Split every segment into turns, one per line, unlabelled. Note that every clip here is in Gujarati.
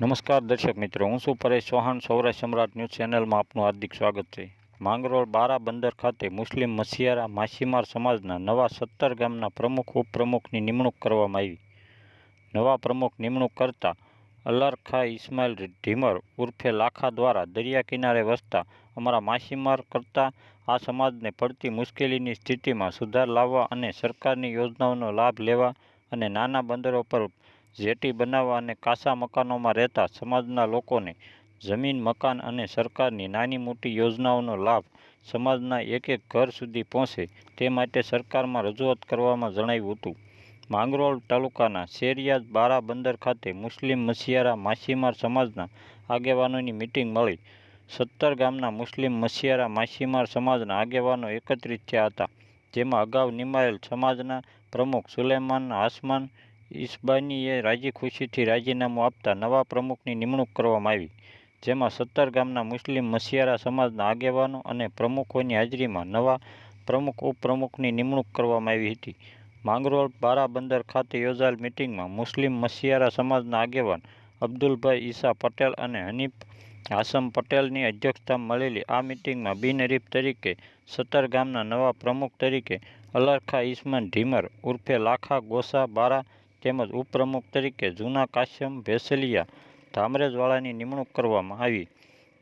નમસ્કાર દર્શક મિત્રો, હું છું પરેશ ચૌહાણ, સૌરાષ્ટ્ર સમ્રાટ ન્યૂઝ ચેનલમાં આપનું હાર્દિક સ્વાગત છે. માંગરોળ બારા બંદર ખાતે મુસ્લિમ મસીહારા માછીમાર સમાજના નવા સત્તર ગામના પ્રમુખ, ઉપપ્રમુખની નિમણૂક કરવામાં આવી. નવા પ્રમુખ નિમણૂક કરતા અલરખા ઇસ્માઇલ ઢીમર ઉર્ફે લાખા દ્વારા દરિયા કિનારે વસતા અમારા માછીમાર કરતા આ સમાજને પડતી મુશ્કેલીની સ્થિતિમાં સુધાર લાવવા અને સરકારની યોજનાઓનો લાભ લેવા અને નાના બંદરો પર જેટી બનાવવા અને કાચા મકાનોમાં રહેતા સમાજના લોકોને જમીન, મકાન અને સરકારની નાની મોટી યોજનાઓનો લાભ સમાજના એક એક ઘર સુધી પહોંચે તે માટે સરકારમાં રજૂઆત કરવામાં જણાવ્યું હતું. માંગરોળ તાલુકાના શેરિયાદ બારા બંદર ખાતે મુસ્લિમ મસિયારા માછીમાર સમાજના આગેવાનોની મિટિંગ મળી. સત્તર ગામના મુસ્લિમ મસિયારા માછીમાર સમાજના આગેવાનો એકત્રિત થયા હતા, જેમાં અગાઉ નિમાયેલ સમાજના પ્રમુખ સુલેમાન, હાસમાન ઈસબાનીએ રાજી ખુશીથી રાજીનામું આપતા નવા પ્રમુખની નિમણૂક કરવામાં આવી, જેમાં સત્તર ગામના મુસ્લિમ મસિયારા સમાજના આગેવાનો અને પ્રમુખોની હાજરીમાં નવા પ્રમુખ ઉપપ્રમુખની નિમણૂક કરવામાં આવી હતી. માંગરોળ બારા બંદર ખાતે યોજાયેલ મિટિંગમાં મુસ્લિમ મસિયારા સમાજના આગેવાન અબ્દુલભાઈ ઈસા પટેલ અને હનીફ હાસમ પટેલની અધ્યક્ષતા મળેલી આ મિટિંગમાં બિનહરીફ તરીકે સત્તર ગામના નવા પ્રમુખ તરીકે અલરખા ઈસ્માન ઢીમર ઉર્ફે લાખા ગોસા બારા તેમજ ઉપપ્રમુખ તરીકે જૂના કાશ્યમ ભેસલિયા ધામરેજવાળાની નિમણૂક કરવામાં આવી.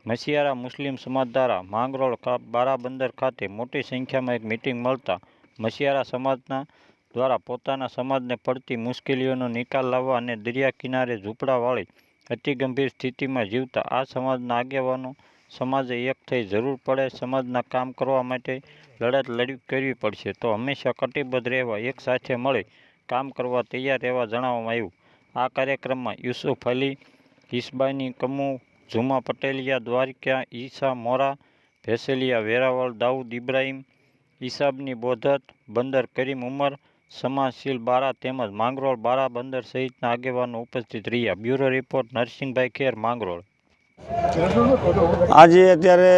મસીહારા મુસ્લિમ સમાજ દ્વારા માંગરોળ બારાબંદર ખાતે મોટી સંખ્યામાં એક મિટિંગ મળતા મસિયારા સમાજના દ્વારા પોતાના સમાજને પડતી મુશ્કેલીઓનો નિકાલ લાવવા અને દરિયા કિનારે ઝૂંપડાવાળી અતિ ગંભીર સ્થિતિમાં જીવતા આ સમાજના આગેવાનો સમાજે એક થઈ જરૂર પડે સમાજના કામ કરવા માટે લડત લડી કરવી પડશે. તો હંમેશા કટિબદ્ધ રહેવા એક સાથે મળી કામ કરવા તૈયાર રહેવા જણાવવામાં આવ્યું. આ કાર્યક્રમમાં યુસુફ અલી, હિસબાની કમુ, ઝુમા પટેલિયા, દ્વારકા ઈસા મોરા, ભેસેલિયા વેરાવળ, દાઉદ ઇબ્રાહીમ ઈસાબની બોધત, બંદર કરીમ ઉમર, સમાજશીલ બારા તેમજ માંગરોળ બારા બંદર સહિતના આગેવાનો ઉપસ્થિત રહ્યા. Bureau report, Narsinhbhai Kher, Mangrol.
આજે અત્યારે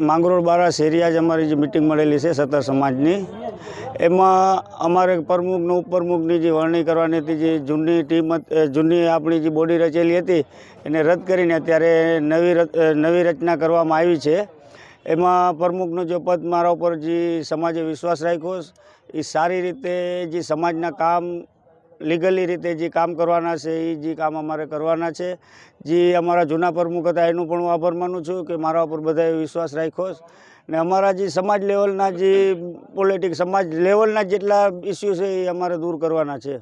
માંગરોળ બારા શેરિયા જ અમારી જે મિટિંગ મળેલી છે સત્તર સમાજની. એમાં અમારે પ્રમુખને ઉપપ્રમુખની જે વરણી કરવાની હતી, જે જૂની ટીમ જૂની આપણી જે બોડી રચેલી હતી, એને રદ કરીને અત્યારે નવી નવી રચના કરવામાં આવી છે એમાં પ્રમુખનો જે પદ મારા ઉપર જે સમાજે વિશ્વાસ રાખ્યો એ સારી રીતે જે સમાજના કામ, લીગલી રીતે જે કામ કરવાના છે, એ જે કામ અમારે કરવાના છે જે અમારા જૂના પ્રમુખ હતા, એનું પણ હું આભાર માનું છું કે મારા ઉપર બધાએ વિશ્વાસ રાખ્યો. ને અમારા જે સમાજ લેવલના જે પોલિટિક્સ સમાજ લેવલના જેટલા ઇસ્યુ છે એ અમારે દૂર કરવાના છે.